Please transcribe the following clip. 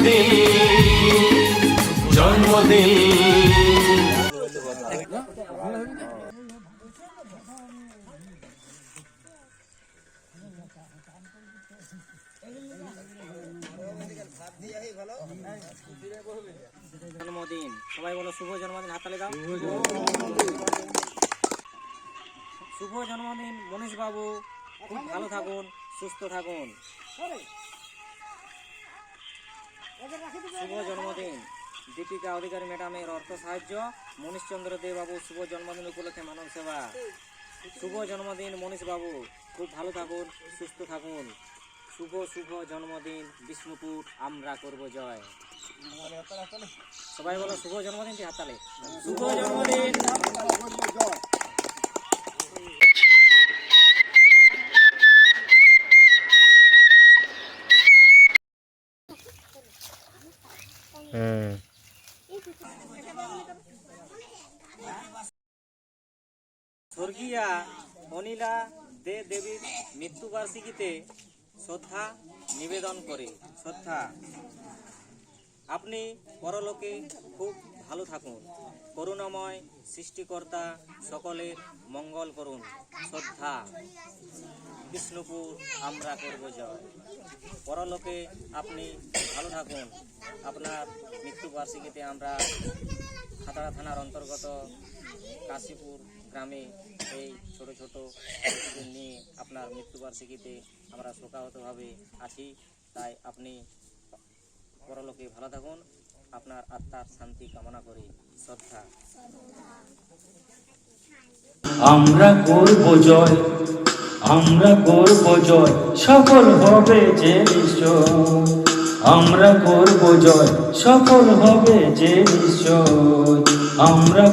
জন্মদিন জন্মদিন। জন্মদিন। সবাই বলো শুভ জন্মদিন হাততালি দাও। শুভ জন্মদিন। মনীষ বাবু খুব ভালো থাকুন সুস্থ থাকুন। শুভ জন্মদিন। দীপিকা অধিকারী ম্যাডামের অর্থ সাহায্য। মনীষ চন্দ্র দে বাবু, শুভ জন্মদিন উপলক্ষে মানব সেবা। শুভ জন্মদিন, মনীষ বাবু। খুব ভালো থাকুন, সুস্থ থাকুন। শুভ শুভ জন্মদিন, বিষ্ণুপুর, আমরা করব জয়। সবাই বলো, শুভ জন্মদিন কি হাততালি। শুভ জন্মদিন। স্বর্গীয়া অনিলা দে দেবীর মৃত্যুবার্ষিকীতে শ্রদ্ধা নিবেদন করে। শ্রদ্ধা। আপনি পরলোকে খুব ভালো থাকুন। করুণাময় সৃষ্টিকর্তা সকলের মঙ্গল করুন। শ্রদ্ধা। বিষ্ণুপুর আমরা করব জয়। পরলোকে আপনি ভালো থাকুন। আপনার মৃত্যুবার্ষিকীতে আমরা খাতড়া থানার অন্তর্গত কাশীপুর গ্রামে এই ছোট ছোট নিয়ে আপনার মৃত্যুবার্ষিকীতে আমরা শোকাহতভাবে আছি। তাই আপনি পরলোকে ভালো থাকুন। আপনার আত্মার শান্তি কামনা করি শ্রদ্ধা। আমরা করব জয়। আমরা করব জয়, সফল হবে যে নিশ্চয়। আমরা করব জয়, সফল হবে যে নিশ্চয়। আমরা